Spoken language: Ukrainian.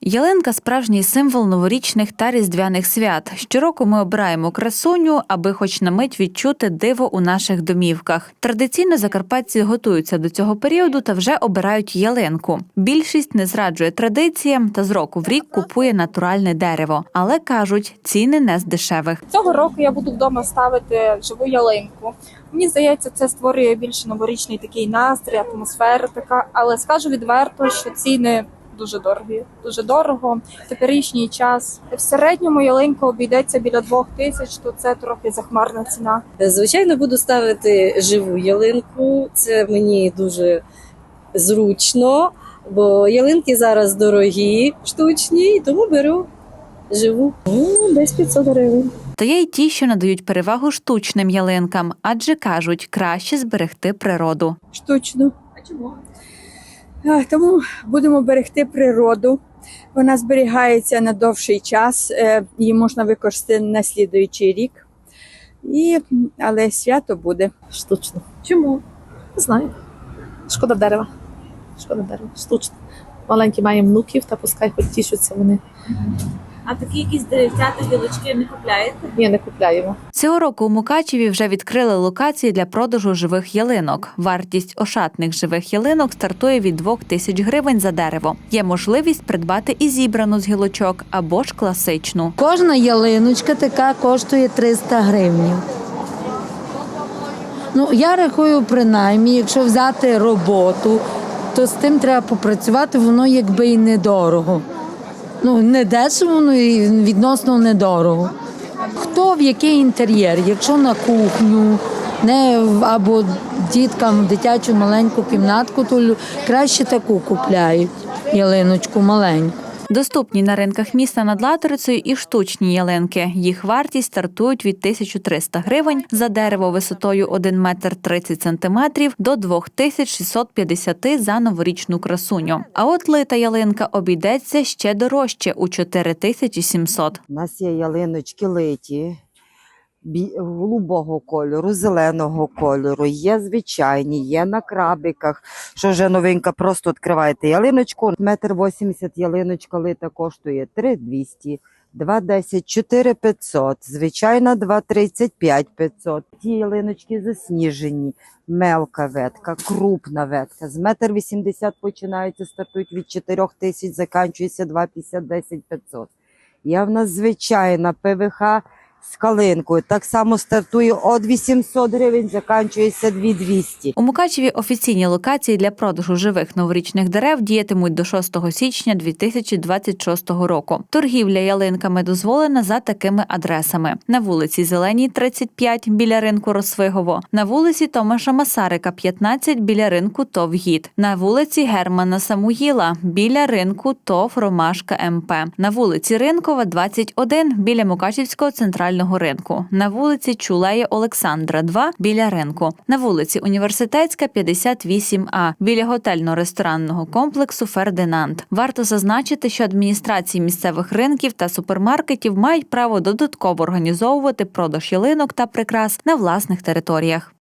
Ялинка справжній символ новорічних та різдвяних свят. Щороку ми обираємо красуню, аби хоч на мить відчути диво у наших домівках. Традиційно закарпатці готуються до цього періоду та вже обирають ялинку. Більшість не зраджує традиціям та з року в рік купує натуральне дерево, але кажуть, ціни не з дешевих. Цього року я буду вдома ставити живу ялинку. Мені здається, це створює більше новорічний такий настрій, атмосфера така. Але скажу відверто, що ціни дуже дорогі, дуже дорого. Теперішній час в середньому ялинка обійдеться біля двох тисяч, то це трохи захмарна ціна. Звичайно, буду ставити живу ялинку. Це мені дуже зручно, бо ялинки зараз дорогі, штучні, і тому беру живу. Ну, десь 500 гривень. Та є й ті, що надають перевагу штучним ялинкам, адже кажуть, краще зберегти природу. штучну. А чому? Тому будемо берегти природу. Вона зберігається на довший час, е, її можна використати на слідуючий рік. І, але свято буде. Штучно. Чому? Не знаю. Шкода дерева. Шкода дерева. Штучно. Маленькі маємо внуків, та пускай хоч тішуться вони. А такі якісь деревцяти гілочки не купляєте? Ні, не купляємо. Цього року у Мукачеві вже відкрили локації для продажу живих ялинок. Вартість ошатних живих ялинок стартує від 2 тисяч гривень за дерево. Є можливість придбати і зібрану з гілочок або ж класичну. Кожна ялиночка така коштує 300 гривень. Ну, я рахую, принаймні, якщо взяти роботу, то з тим треба попрацювати, воно якби і недорого. Ну, не дешево, ну і відносно недорого. Хто в який інтер'єр? Якщо на кухню, не або діткам в дитячу маленьку кімнатку, то краще таку купляють ялиночку маленьку. Доступні на ринках міста над Латорицею і штучні ялинки. Їх вартість стартують від 1300 гривень за дерево висотою 1 метр 30 сантиметрів до 2650 за новорічну красуню. А от лита ялинка обійдеться ще дорожче у 4700. У нас є ялиночки литі, голубого кольору, зеленого кольору, є звичайні, є на крабиках. Що вже новинка, просто відкриваєте ялиночку. Метр вісімдесят ялиночка лита коштує 3200, 2,10, 4500, звичайна 2,30, 5500. Ті ялиночки засніжені, мелка ветка, крупна ветка. З метр вісімдесят починаються, стартують від 4 тисяч, закінчується 2,50, 10, 500. Є в нас звичайна ПВХ з калинкою. Так само стартує від 800 гривень, закінчується 2200. У Мукачеві офіційні локації для продажу живих новорічних дерев діятимуть до 6 січня 2026 року. Торгівля ялинками дозволена за такими адресами: на вулиці Зеленій, 35 біля ринку Росвигово, на вулиці Томаша Масарика, 15 біля ринку ТОВ «Гід», на вулиці Германа Самуїла біля ринку ТОВ Ромашка МП, на вулиці Ринкова, 21 біля Мукачівського центрального ринку, на вулиці Чулея Олександра, 2 біля ринку, на вулиці Університетська, 58А біля готельно-ресторанного комплексу Фердинанд. Варто зазначити, що адміністрації місцевих ринків та супермаркетів мають право додатково організовувати продаж ялинок та прикрас на власних територіях.